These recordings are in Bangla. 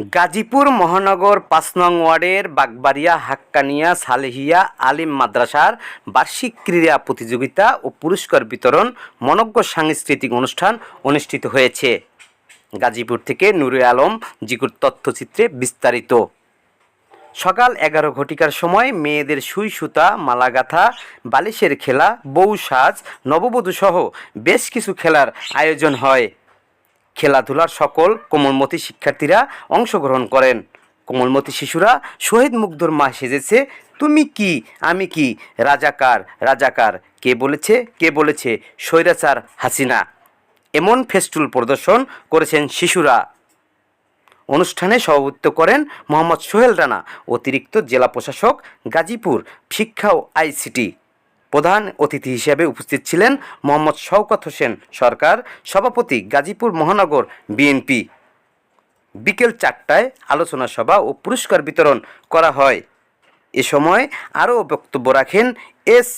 গাজীপুর মহানগর পাঁচ নং ওয়ার্ডের বাগবাড়িয়া, হাক্কানিয়া, সালেহিয়া, আলিম মাদ্রাসার বার্ষিক ক্রীড়া প্রতিযোগিতা ও পুরস্কার বিতরণ মনজ্ঞ সাংস্কৃতিক অনুষ্ঠান অনুষ্ঠিত হয়েছে। গাজীপুর থেকে নুরে আলম জিকুর তথ্যচিত্রে বিস্তারিত। সকাল এগারো ঘটিকার সময় মেয়েদের সুই সুতা, মালাগাথা, বালিশের খেলা, বউ সাজ নববধূসহ বেশ কিছু খেলার আয়োজন হয়। খেলাধুলার সকল কোমলমতি শিক্ষার্থীরা অংশগ্রহণ করেন। কোমলমতি শিশুরা শহীদ মুগ্ধর মা সেজেছে, তুমি কি? আমি কি? রাজাকার রাজাকার। কে বলেছে? কে বলেছে? স্বৈরাচার হাসিনা। এমন ফেস্টুল প্রদর্শন করেছেন শিশুরা। অনুষ্ঠানে সভাপতিত্ব করেন মোহাম্মদ সোহেল রানা, অতিরিক্ত জেলা প্রশাসক গাজীপুর, শিক্ষা ও আইসিটি। প্রধান অতিথি হিসেবে উপস্থিত ছিলেন মোহাম্মদ শওকত হোসেন সরকার, সভাপতি গাজীপুর মহানগর বিএনপি। বিকেল চারটায় আলোচনা সভা ও পুরস্কার বিতরণ করা হয়। এ সময় আরও বক্তব্য রাখেন S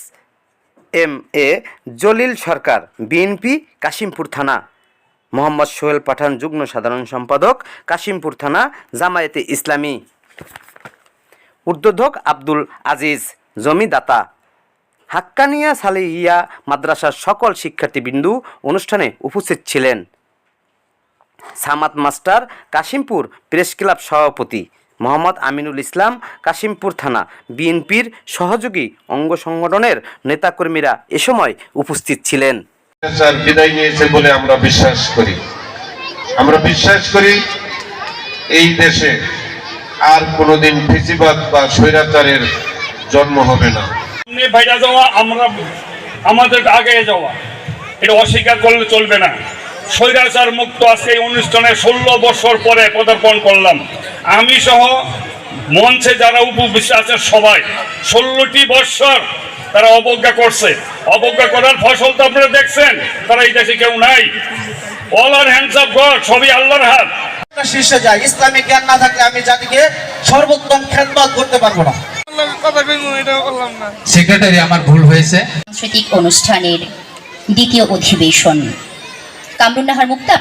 M A Jalil Sarkar, BNP, Kashimpur থানা। মোহাম্মদ সোহেল পাঠান, যুগ্ম সাধারণ সম্পাদক, কাশিমপুর থানা, জামায়াতে ইসলামী। উদ্বোধক আব্দুল আজিজ, জমিদাতা। হাক্কানিয়া সালেহিয়া মাদ্রাসার সকল শিক্ষার্থীবৃন্দু অনুষ্ঠানে উপস্থিত ছিলেন। Samad master Kashimpur press club সভাপতি মোহাম্মদ আমিনুল ইসলাম কাশিমপুর থানা বিএনপির সহযোগী অঙ্গ সংগঠনের নেতাকর্মীরা এ সময় উপস্থিত ছিলেন। বিদায় নিয়েছে বলে আমরা বিশ্বাস করি। আমরা বিশ্বাস করি এই দেশে আর কোনোদিন ফেসিবাদ বা স্বৈরাচারের জন্ম হবে না। বাইরে যাওয়া, আমরা আমাদের আগে যাওয়া। এটা অস্বীকার করলে চলবে না। স্বৈরাচার মুক্ত আজকে অনুষ্ঠানে ষোলো বছর পরে পদার্পণ করলাম। আমি সহ মঞ্চে যারা উপবিষ্ট আছে সবাই, ষোলোটি বৎসর তারা অবজ্ঞা করছে। অবজ্ঞা করার ফসল তো আপনারা দেখছেন, তারা এই দেশে কেউ নাই। All are hands of God সবই আল্লাহর হাত। শীর্ষে যায়। ইসলামিক জ্ঞান না থাকলে আমি জাতিকে সর্বোত্তম খেদমত করতে পারব না। সেক্রেটারি আমার ভুল হয়েছে। সাংস্কৃতিক অনুষ্ঠানের দ্বিতীয় অধিবেশন। কামরুন্নাহার মুক্তা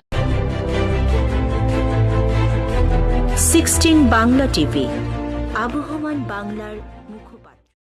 সিক্সটিন বাংলা টিভি আবহমান বাংলার